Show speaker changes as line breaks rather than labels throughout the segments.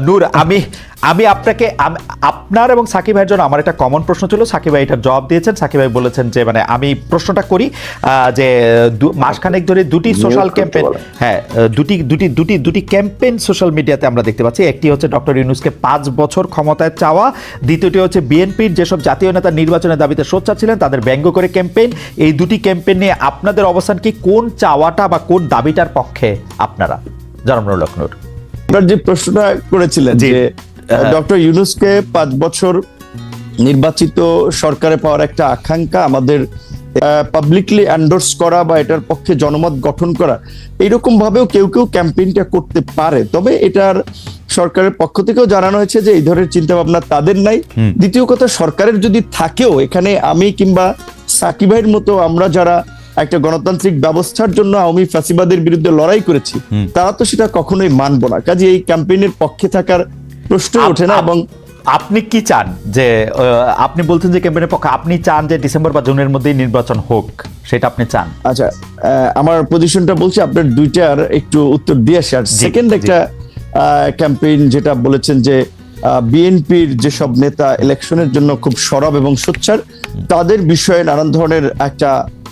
নূর আমি আমি আপনাকে আপনার এবং সাকিব ভাইয়ের জন্য আমার একটা কমন প্রশ্ন ছিল। সাকিব ভাই এটার জবাব দিয়েছেন। সাকিব ভাই বলেছেন যে মানে আমি প্রশ্নটা করি যে মাসখানেক ধরে দুটি সোশ্যাল
করতে
ক্যাম্পেইন হ্যাঁ দুটি দুটি দুটি দুটি ক্যাম্পেইন সোশ্যাল মিডিয়াতে আমরা দেখতে পাচ্ছি। একটি হচ্ছে ডক্টর ইউনুসকে পাঁচ বছর ক্ষমতায় চাওয়া। দ্বিতীয়টি হচ্ছে বিএনপির যেসব জাতীয় নেতা নির্বাচনের দাবিতে সোচ্চার ছিলেন তাদের ব্যঙ্গ করে ক্যাম্পেইন এই দুটি ক্যাম্পেইন নিয়ে আপনাদের অবস্থান কি? কোন চাওয়াটা বা কোন দাবিটার পক্ষে আপনারা? জনমনুর লক্ষ্ণৌর
আপনার যে প্রশ্নটা করেছিলেন যে
হ্যাঁ।
ডক্টর ইউনুসকে পাঁচ বছর নির্বাচিত সরকারে পাওয়ার একটা আকাঙ্ক্ষা আমাদের পাবলিকলি এন্ডোর্স করা বা এটার পক্ষে জনমত গঠন করা এইরকম ভাবেও কেউ কেউ ক্যাম্পেইনটা করতে পারে। তবে এটার সরকারের পক্ষ থেকেও জানানো হয়েছে যে এই ধরনের চিন্তা ভাবনা তাদের নাই। দ্বিতীয় কথা সরকারের যদি থাকেও এখানে আমি কিংবা সাকিব ভাইয়ের মতো আমরা যারা একটা গণতান্ত্রিক ব্যবস্থার জন্য আওয়ামী ফ্যাসিবাদের বিরুদ্ধে লড়াই করেছি তারা তো সেটা কখনোই মানবো না। কাজে এই ক্যাম্পেইনের পক্ষে থাকার প্রশ্ন ওঠে না এবং
আপনি কি চান যে আপনি বলছেন যে ক্যাম্পেইনের পক্ষে আপনি চান যে ডিসেম্বর বা জুনের মধ্যেই নির্বাচন হোক সেটা আপনি চান?
আচ্ছা আমার পজিশনটা বলছি আপনার দুইটার একটু উত্তর দিয়ে আসি। আর সেকেন্ড। একটা ক্যাম্পেইন যেটা বলেছেন যে বিএনপির যেসব নেতা ইলেকশনের জন্য খুব সরব এবং সোচ্চার তাদের বিষয়ে নানান ধরনের একটা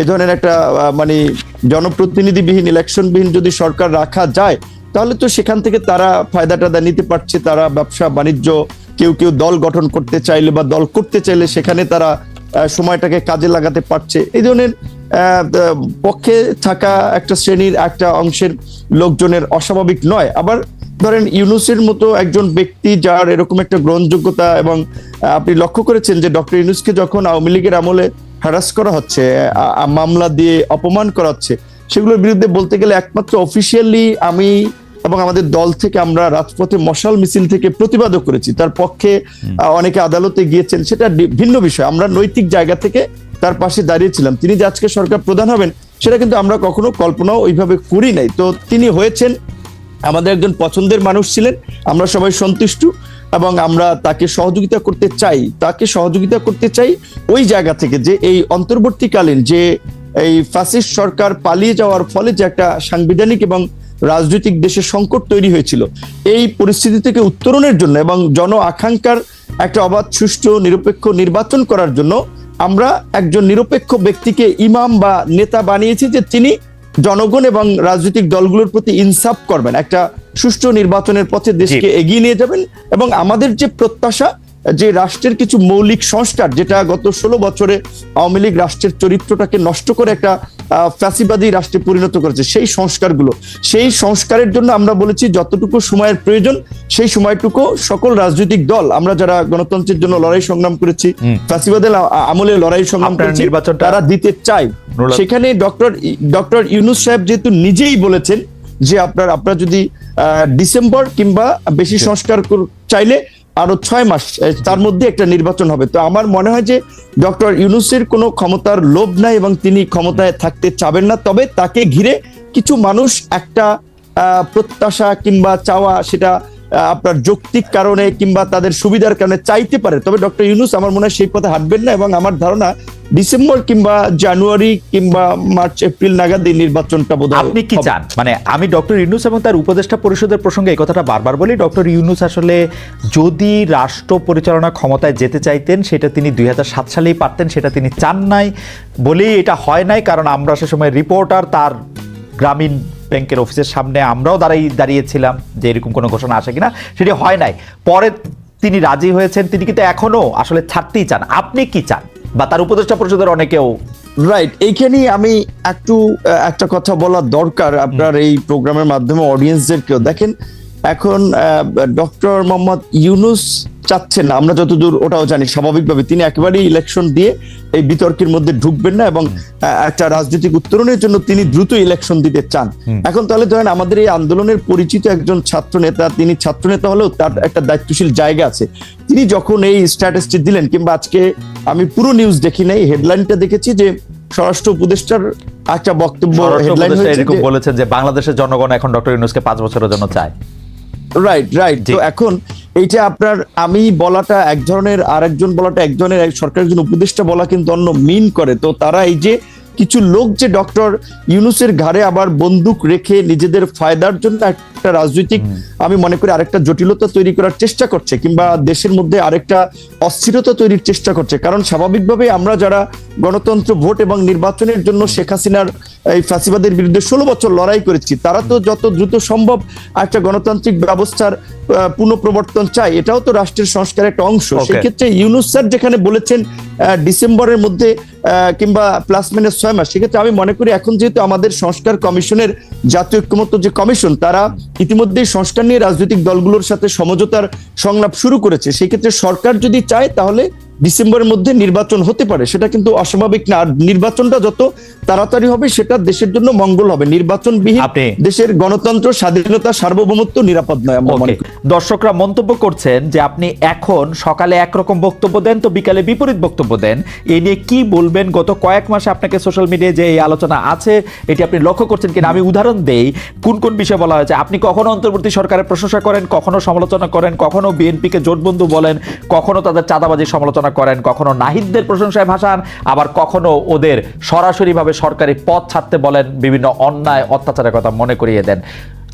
এই ধরনের একটা মানে জনপ্রতিনিধিবিহীন ইলেকশনবিহীন যদি সরকার রাখা যায়, তাহলে তো সেখান থেকে তারা ফায়দা টায়দা নিতে পারছে। তারা ব্যবসা, বাণিজ্য, কেউ কেউ দল গঠন করতে চাইলে বা দল করতে চাইলে সেখানে তারা সময়টাকে কাজে লাগাতে পারছে। এই ধরনের পক্ষে থাকা একটা শ্রেণির, একটা অংশের লোকজনের অস্বাভাবিক নয়। আবার ধরেন ইউনুসের মতো একজন ব্যক্তি যার এরকম একটা গ্রহণযোগ্যতা এবং আপনি লক্ষ্য করেছেন যে ডক্টর ইউনুসকে যখন আওয়ামী লীগের আমলে হ্যারাস করা হচ্ছে মামলা দিয়ে অপমান করা হচ্ছে সেগুলোর বিরুদ্ধে বলতে গেলে একমাত্র অফিসিয়ালি আমি এবং আমাদের দল থেকে আমরা রাজপথে মশাল মিছিল থেকে প্রতিবাদও করেছি। তার পক্ষে অনেকে আদালতে গিয়েছেন সেটা ভিন্ন বিষয়। আমরা নৈতিক জায়গা থেকে তার পাশে দাঁড়িয়েছিলাম। তিনি যে আজকে সরকার প্রধান হবেন সেটা কিন্তু আমরা কখনো কল্পনাও ওইভাবে করি নাই। তো তিনি হয়েছেন আমাদের একজন পছন্দের মানুষ ছিলেন আমরা সবাই সন্তুষ্ট। এবং আমরা তাকে সহযোগিতা করতে চাই, তাকে সহযোগিতা করতে চাই ওই জায়গা থেকে যে এই অন্তর্বর্তীকালীন যে এই ফ্যাসিস্ট সরকার পালিয়ে যাওয়ার ফলে যে একটা সাংবিধানিক এবং রাজনৈতিক দেশে সংকট তৈরি হয়েছিল। এই পরিস্থিতি থেকে উত্তরণের জন্য এবং জন আকাঙ্ক্ষার একটা অবাধ, সুষ্ঠু, নিরপেক্ষ নির্বাচন করার জন্য আমরা একজন নিরপেক্ষ ব্যক্তিকে ইমাম বা নেতা বানিয়েছি যে তিনি জনগণ এবং রাজনৈতিক দলগুলোর প্রতি ইনসাফ করবেন। একটা সুষ্ঠু নির্বাচনের পথে দেশকে এগিয়ে নিয়ে যাবেন এবং আমাদের যে প্রত্যাশা যে রাষ্ট্রের কিছু মৌলিক সংস্কার যেটা গত ষোলো বছরে আওয়ামী লীগ রাষ্ট্রের চরিত্রটাকে নষ্ট করে একটা ফ্যাসিবাদী রাষ্ট্রে পরিণত করেছে। সেই সংস্কারগুলো সেই সংস্কারের জন্য আমরা বলেছি যতটুকু সময়ের প্রয়োজন সেই সময়টুকু সকল রাজনৈতিক দল আমরা যারা গণতন্ত্রের জন্য লড়াই সংগ্রাম করেছি ফ্যাসিবাদের আমলে লড়াই সংগ্রাম করেছি তারা দিতে চাই সেখানে ডক্টর ডক্টর ইউনুস সাহেব যেহেতু নিজেই বলেছেন যে আপনার আপনারা যদি আহ, ডিসেম্বর কিংবা বেশি সংস্কার চাইলে আরও ছয় মাস তার মধ্যে একটা নির্বাচন হবে। তো আমার মনে হয় যে ডক্টর ইউনুসের কোনো ক্ষমতার লোভ নাই এবং তিনি ক্ষমতায় থাকতে চাবেন না, তবে তাকে ঘিরে কিছু মানুষ একটা প্রত্যাশা কিংবা চাওয়া সেটা আপনার যৌক্তিক কারণে কিংবা তাদের সুবিধার কারণে চাইতে পারে। তবে ডক্টর ইউনুস আমার মনে হয় সেই পথে হাঁটবেন না এবং আমার ধারণা ডিসেম্বর কিংবা জানুয়ারি কিংবা মার্চ এপ্রিল নাগাদ এই নির্বাচনটা বোধ
আপনি কি চান? মানে আমি ডক্টর ইউনুস এবং তার উপদেষ্টা পরিষদের প্রসঙ্গে এই কথাটা বারবার বলি ডক্টর ইউনুস আসলে যদি রাষ্ট্র পরিচালনা ক্ষমতায় যেতে চাইতেন সেটা তিনি দুই হাজার সাত সালেই পারতেন সেটা তিনি চান নাই বলেই এটা হয় নাই কারণ আমরা সে সময় রিপোর্টার তার গ্রামীণ ব্যাংকের অফিসের সামনে আমরাও দাঁড়াই দাঁড়িয়েছিলাম যে এরকম কোনো ঘোষণা আসে কিনা। সেটি হয় নাই। পরে তিনি রাজি হয়েছেন তিনি কিন্তু এখনও আসলে ছাড়তেই চান। আপনি কি চান? বা তার উপদেষ্টা পরিষদের অনেকেও।
রাইট এইখানেই আমি একটু একটা কথা বলা দরকার। আপনার এই প্রোগ্রামের মাধ্যমে অডিয়েন্সদেরকেও দেখেন এখন ডক্টর মোহাম্মদ ইউনুস চাচ্ছেন না আমরা যতদূর ওটাও জানি স্বাভাবিকভাবে তিনি একেবারেই ইলেকশন দিয়ে এই বিতর্কের মধ্যে ঢুকবেন না এবং একটা রাজনৈতিক উত্তরণের জন্য তিনি দ্রুত ইলেকশন দিতে চান। এখন তাহলে ধরেন আমাদের এই আন্দোলনের পরিচিত একজন ছাত্র নেতা তিনি ছাত্র নেতা হলেও তার একটা দায়িত্বশীল জায়গা আছে। তিনি যখন এই স্ট্যাটাসটি দিলেন কিংবা আজকে আমি পুরো নিউজ দেখি নাই হেডলাইনটা দেখেছি যে স্বরাষ্ট্র উপদেষ্টার একটা বক্তব্য হেডলাইন
এরকম বলেছেন যে বাংলাদেশের জনগণ এখন ডক্টর ইউনুসকে পাঁচ বছরের জন্য চায়।
Right right. তো এখন এইটা আপনার আমি বলাটা এক ধরনের আর একজন বলাটা এক ধরনের সরকারের একজন উপদেষ্টা বলা কিন্তু অন্য মিন করে। তো তারা এই যে কিছু লোক যে ডক্টর ইউনুসের ঘাড়ে আবার বন্দুক রেখে নিজেদের ফায়দার জন্য একটা রাজনৈতিক আমি মনে করি আরেকটা জটিলতা তৈরি করার চেষ্টা করছে কিংবা দেশের মধ্যে আরেকটা অস্থিরতা তৈরির চেষ্টা করছে। কারণ স্বাভাবিকভাবে আমরা যারা গণতন্ত্র ভোট এবং নির্বাচনের জন্য শেখ হাসিনার এই ফাঁসিবাদের বিরুদ্ধে ষোলো বছর লড়াই করেছি। তারা তো যত দ্রুত সম্ভব একটা গণতান্ত্রিক ব্যবস্থার পুনঃপ্রবর্তন চায় এটাও তো রাষ্ট্রের সংস্কারের একটা অংশ। সেক্ষেত্রে ইউনুস স্যার যেখানে বলেছেন ডিসেম্বরের মধ্যে আহ, কিংবা প্লাস মাইনাস ছয় মাস সেক্ষেত্রে আমি মনে করি এখন যেহেতু আমাদের সংস্কার কমিশনের জাতীয় ঐক্যমত্য যে কমিশন তারা ইতিমধ্যেই সংস্কার নিয়ে রাজনৈতিক দলগুলোর সাথে সমঝোতার সংলাপ শুরু করেছে। সেক্ষেত্রে সরকার যদি চায় তাহলে ডিসেম্বরের মধ্যে নির্বাচন হতে পারে সেটা কিন্তু অস্বাভাবিক না। আর নির্বাচনটা যত তাড়াতাড়ি হবে সেটা দেশের জন্য মঙ্গল হবে। নির্বাচনবিহীন
আপনি-
দেশের গণতন্ত্র স্বাধীনতা সার্বভৌমত্ব নিরাপদ নয় আমরা মনে
দর্শকরা মন্তব্য করছেন যে আপনি এখন সকালে একরকম বক্তব্য দেন তো বিকালে বিপরীত বক্তব্য দেন। এ নিয়ে কি বলবেন? গত কয়েক মাসে আপনাকে সোশ্যাল মিডিয়ায় যে এই আলোচনা আছে এটি আপনি লক্ষ্য করছেন কিনা? আমি উদাহরণ দেই কোন কোন বিষয় বলা হয়েছে? আপনি কখনো অন্তর্বর্তী সরকারের প্রশংসা করেন কখনো সমালোচনা করেন কখনো বিএনপিকে জোটবন্ধু বলেন কখনো তাদের চাঁদাবাজির সমালোচনা করেন কখনো নাহিদদের প্রশংসায় ভাসান আবার কখনো ওদের সরাসরিভাবে সরকারি পথ ছাড়তে বলেন বিভিন্ন অন্যায় অত্যাচারের কথা মনে করিয়ে দেন।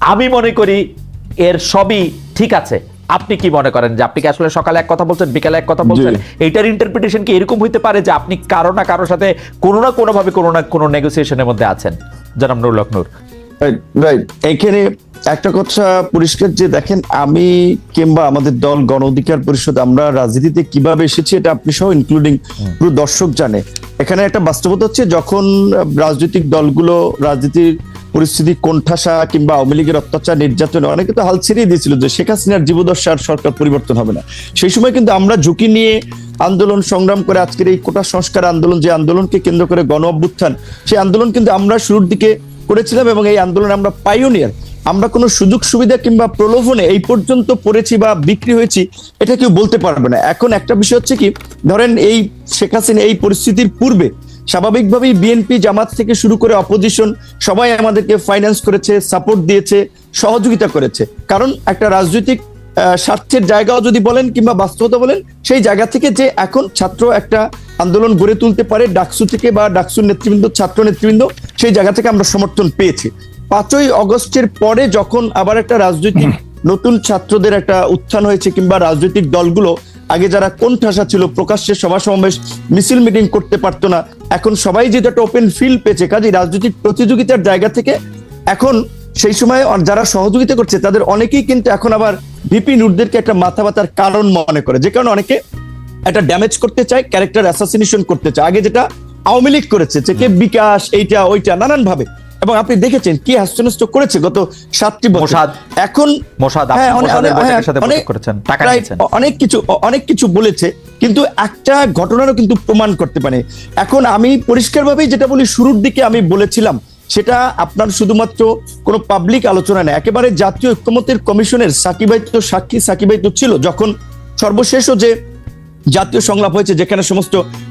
আমি মনে করি এর সবই ঠিক আছে। আপনি কি মনে করেন যে আপনি কি আসলে সকালে এক কথা বলছেন বিকালে এক কথা বলছেন। এইটার ইন্টারপ্রিটেশন কি এরকম হইতে পারে যে আপনি কারও না কারোর সাথে কোনো না কোনো ভাবে কোনো না কোনো নেগোসিয়েশনের মধ্যে আছেন? জনাব নুর। লখনুর
রাইট এখানে একটা কথা পরিষ্কার যে দেখেন আমি কিংবা আমাদের দল গণ অধিকার পরিষদ আমরা রাজনীতিতে কীভাবে এসেছি এটা আপনি সহ ইনক্লুডিং পুরো দর্শক জানে। এখানে একটা বাস্তবতা হচ্ছে যখন রাজনৈতিক দলগুলো রাজনীতির পরিস্থিতি কোণঠাসা কিংবা আওয়ামী লীগের অত্যাচার নির্যাতনে অনেকে তো হাল ছেড়েই দিয়েছিল যে শেখ হাসিনার জীবদশা আর সরকার পরিবর্তন হবে না। সেই সময় কিন্তু আমরা ঝুঁকি নিয়ে আন্দোলন সংগ্রাম করে আজকের এই কোটা সংস্কার আন্দোলন যে আন্দোলনকে কেন্দ্র করে গণ অভ্যুত্থান সেই আন্দোলন কিন্তু আমরা শুরুর দিকে করেছিলাম এবং এই আন্দোলনে আমরা পাইওনিয়ার আমরা কোনো সুযোগ সুবিধা কিংবা প্রলোভনে এই পর্যন্ত পড়েছি বা বিক্রি হয়েছি, এটা কেউ বলতে পারবে না। এখন একটা বিষয় হচ্ছে কি, ধরেন এই শেখ হাসিনা এই পরিস্থিতির পূর্বে স্বাভাবিকভাবেই বিএনপি জামাত থেকে শুরু করে অপোজিশন সবাই আমাদেরকে ফাইন্যান্স করেছে সাপোর্ট দিয়েছে, সহযোগিতা করেছে। কারণ একটা রাজনৈতিক স্বার্থের জায়গাও যদি বলেন কিংবা বাস্তবতা বলেন, সেই জায়গা থেকে যে এখন ছাত্র একটা আন্দোলন গড়ে তুলতে পারে, ডাকসু থেকে বা ডাকসুর নেতৃবৃন্দ, ছাত্র নেতৃবৃন্দ, সেই জায়গা থেকে আমরা সমর্থন পেয়েছি। পাঁচই অগস্টের পরে যখন আবার একটা রাজনৈতিক নতুন ছাত্রদের একটা উত্থান হয়েছে কিংবা রাজনৈতিক দলগুলো আগে যারা কোন ঠাসা ছিল প্রকাশ্যে সভা সমাবেশ মিছিল মিটিং করতে পারতো না এখন সবাই যেটা একটা ওপেন ফিল্ড পেয়েছে কাজে রাজনৈতিক প্রতিযোগিতার জায়গা থেকে এখন সেই সময় যারা সহযোগিতা করছে তাদের অনেকেই কিন্তু এখন আবার ভিপি নুরদেরকে একটা মাথা ব্যথার কারণ মনে করে যে কারণে অনেকে একটা ড্যামেজ করতে চায় ক্যারেক্টার অ্যাসাসিনেশন করতে চায়। আগে যেটা আওয়ামী লীগ করেছে যে কে বিকাশ এইটা ওইটা নানান ভাবে এবং আপনি দেখেছেন কি হাস্যনষ্ট করেছে গত সাতটি বছর। এখন হ্যাঁ, অনেক- হ্যাঁ। অনেক কিছু অনেক কিছু বলেছে কিন্তু একটা ঘটনারও কিন্তু প্রমাণ করতে পারে। এখন আমি পরিষ্কারভাবেই যেটা বলি শুরুর দিকে আমি বলেছিলাম সেটা আপনার শুধুমাত্র কোনো পাবলিক আলোচনা নেই একেবারে জাতীয় ঐক্যমতের কমিশনের সাকিবাই তো সাক্ষী সাকিবাই তো ছিল যখন সর্বশেষও যে জাতীয় সংলাপ হয়েছে যেখানে সমস্ত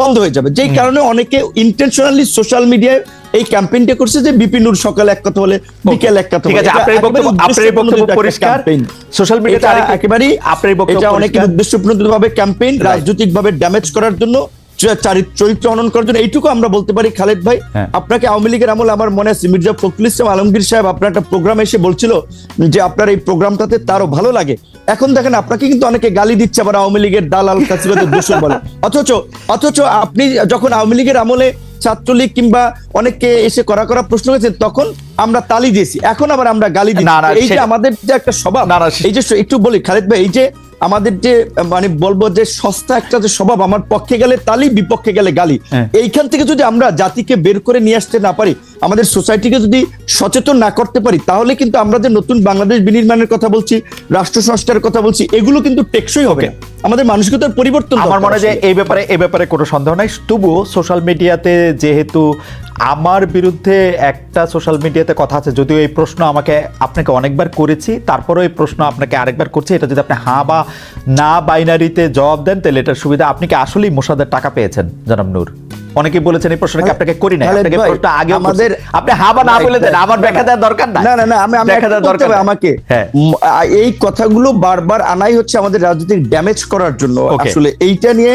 বন্ধ হয়ে যাবে যেই কারণে অনেকে ইন্টেনশনালি সোশ্যাল মিডিয়ায় এই ক্যাম্পেইনটা করছে যে বিপিনুর সকাল এক কথা বলে বিকেল এক কথা
ঠিক আছে। আপনার বক্তব্য আপনার বক্তব্য পরিষ্কার সোশ্যাল মিডিয়াতে
একেবারেই
আপনার বক্তব্য
এটা অনেক। উদ্দেশ্যপ্রণোদিতভাবে ক্যাম্পেইন. রাজনৈতিকভাবে ড্যামেজ করার জন্য চরিত্র হনন করার জন্য এইটুকু আমরা বলতে পারি খালেদ ভাই।
হ্যাঁ।
আপনাকে আওয়ামী লীগের আমল আমার মনে আছে মির্জা ফখরুল ইসলাম আলমগীর সাহেব আপনার একটা প্রোগ্রাম এসে বলছিল যে আপনার এই প্রোগ্রামটাতে তারও ভালো লাগে। এখন দেখেন আপনাকে কিন্তু অনেকে গালি দিচ্ছে আবার আওয়ামী লীগের দালাল কাছিবাদের বলে। অথচ অথচ আপনি যখন আওয়ামী লীগের আমলে ছাত্রলীগ কিংবা অনেককে এসে করা করা প্রশ্ন করেছেন তখন আমরা তালি দিয়েছি। এখন আবার আমরা গালি
না,
এই যে আমাদের যে একটা স্বভাব এই যে একটু বলি খালেদ ভাই এই যে আমাদের যে মানে বলব যে সস্তা একটা যে স্বভাব আমার পক্ষে গেলে তালি বিপক্ষে গেলে গালি।
হ্যাঁ।
এইখান থেকে যদি আমরা জাতিকে বের করে নিয়ে আসতে না পারি আমাদের সোসাইটিকে যদি সচেতন না করতে পারি তাহলে কিন্তু আমরা যে নতুন বাংলাদেশ বিনির্মাণের কথা বলছি রাষ্ট্র সংস্কারের কথা বলছি এগুলো কিন্তু টেকসই হবে। আমাদের মানসিকতার পরিবর্তন
আমার মনে হয় যে এই ব্যাপারে এই ব্যাপারে কোনো সন্দেহ নাই। তবুও সোশ্যাল মিডিয়াতে যেহেতু আমার বিরুদ্ধে একটা সোশ্যাল মিডিয়াতে কথা আছে যদিও এই প্রশ্ন আমাকে আপনাকে অনেকবার করেছি তারপরেও এই প্রশ্ন আপনাকে আরেকবার করছি এটা যদি আপনি হ্যাঁ বা না বাইনারিতে জবাব দেন তাহলে এটার সুবিধা আপনি কি আসলেই মোসাদের টাকা পেয়েছেন জনাব নূর? অনেকেই বলেছেন এই প্রশ্নটাকে আপনাকে করি না আপনাকে প্রশ্নটা আগে
আমাদের
আপনি হ্যাঁ বা না বলে দেন আমার ব্যাখ্যা দেওয়ার দরকার
না না না আমি আমি
ব্যাখ্যা দেওয়ার দরকার
আমাকে।
হ্যাঁ।
এই কথাগুলো বারবার আনাই হচ্ছে আমাদের রাজনীতির ড্যামেজ করার জন্য। আসলে এইটা নিয়ে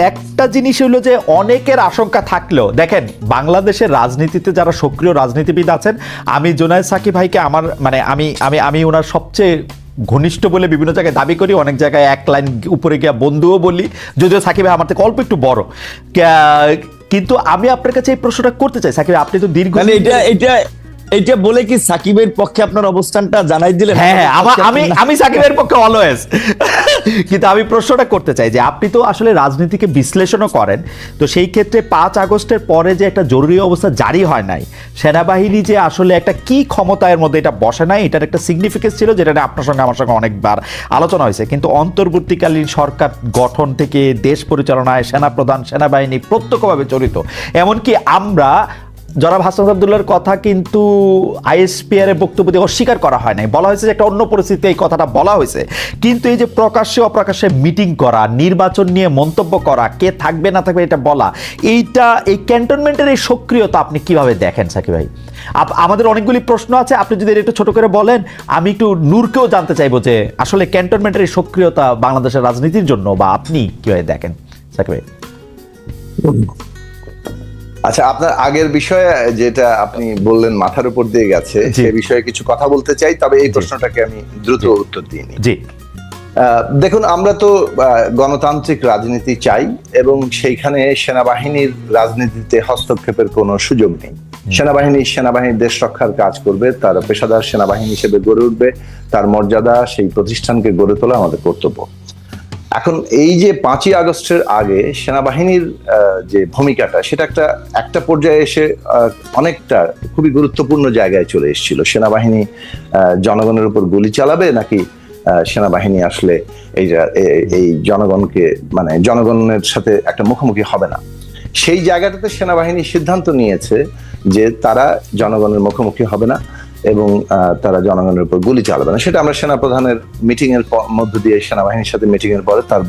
একটা জিনিস হলো যে অনেকের আশঙ্কা থাকলেও দেখেন বাংলাদেশের রাজনীতিতে যারা সক্রিয় রাজনীতিবিদ আছেন আমি জোনায় সাকি ভাইকে আমার মানে আমি আমি আমি ওনার সবচেয়ে ঘনিষ্ঠ বলে বিভিন্ন জায়গায় দাবি করি অনেক জায়গায় এক লাইন উপরে গিয়া বন্ধুও বলি যদিও সাকিব ভাই আমার থেকে অল্প একটু বড়। কিন্তু আমি আপনার কাছে এই প্রশ্নটা করতে চাই সাকিব আপনি তো দীর্ঘ
মানে এটা এটা এটা বলে কি সাকিবের পক্ষে আপনার অবস্থানটা জানাই দিলেন?
হ্যাঁ হ্যাঁ আমি আমি সাকিবের পক্ষে অলওয়েজ কিন্তু আমি প্রশ্নটা করতে চাই যে আপনি তো আসলে রাজনীতিকে বিশ্লেষণও করেন, তো সেই ক্ষেত্রে পাঁচ আগস্টের পরে যে একটা জরুরি অবস্থা জারি হয় নাই, সেনাবাহিনী যে আসলে একটা কি ক্ষমতায়ের মধ্যে এটা বসে নাই, এটার একটা সিগনিফিকেন্স ছিল যেটা আপনার সঙ্গে আমার সঙ্গে অনেকবার আলোচনা হয়েছে। কিন্তু অন্তর্বর্তীকালীন সরকার গঠন থেকে দেশ পরিচালনায় সেনাপ্রধান, সেনাবাহিনী প্রত্যক্ষভাবে জড়িত। এমনকি আমরা জনাব হাসান আবদুল্লার কথা কিন্তু আইএসপিআর এর বক্তব্য দিয়ে অস্বীকার করা হয় নাই। বলা হয়েছে যে একটা অন্য পরিস্থিতিতে এই কথাটা বলা হয়েছে। কিন্তু এই যে প্রকাশ্যে অপ্রকাশ্যে মিটিং করা, নির্বাচন নিয়ে মন্তব্য করা, কে থাকবে না থাকবে এটা বলা, এইটা, এই ক্যান্টনমেন্টের এই সক্রিয়তা আপনি কীভাবে দেখেন সাকিব ভাই? আমাদের অনেকগুলি প্রশ্ন আছে, আপনি যদি একটু ছোট করে বলেন, আমি একটু নূরকেও জানতে চাইব যে আসলে ক্যান্টনমেন্টের এই সক্রিয়তা বাংলাদেশের রাজনীতির জন্য বা আপনি কীভাবে দেখেন? সাকিব ভাই।
আচ্ছা আপনার আগের বিষয়ে যেটা আপনি বললেন মাথার উপর দিয়ে গেছে। সে বিষয়ে কিছু কথা বলতে চাই তবে এই প্রশ্নটাকে আমি দ্রুত উত্তর দিই।
জি।
দেখুন আমরা তো গণতান্ত্রিক রাজনীতি চাই এবং সেইখানে সেনাবাহিনীর রাজনীতিতে হস্তক্ষেপের কোনো সুযোগ নেই। সেনাবাহিনী সেনাবাহিনী দেশ রক্ষার কাজ করবে তার পেশাদার সেনাবাহিনী হিসেবে গড়ে উঠবে তার মর্যাদা সেই প্রতিষ্ঠানকে গড়ে তোলা আমাদের কর্তব্য। এখন এই যে পাঁচই আগস্টের আগে সেনাবাহিনীর যে ভূমিকাটা, সেটা একটা একটা পর্যায়ে এসে অনেকটা খুবই গুরুত্বপূর্ণ জায়গায় চলে এসেছিল। সেনাবাহিনী জনগণের উপর গুলি চালাবে নাকি সেনাবাহিনী আসলে এই এই জনগণকে মানে জনগণের সাথে একটা মুখোমুখি হবে না? সেই জায়গাটাতে সেনাবাহিনী সিদ্ধান্ত নিয়েছে যে তারা জনগণের মুখোমুখি হবে না। এবং তারা জনগণের উপর গুলি চালাবে না। সেটা আমরা সেনাপ্রধানের মিটিং এর মধ্য দিয়ে সেনাবাহিনীর সাথে মিটিং এর পরে তার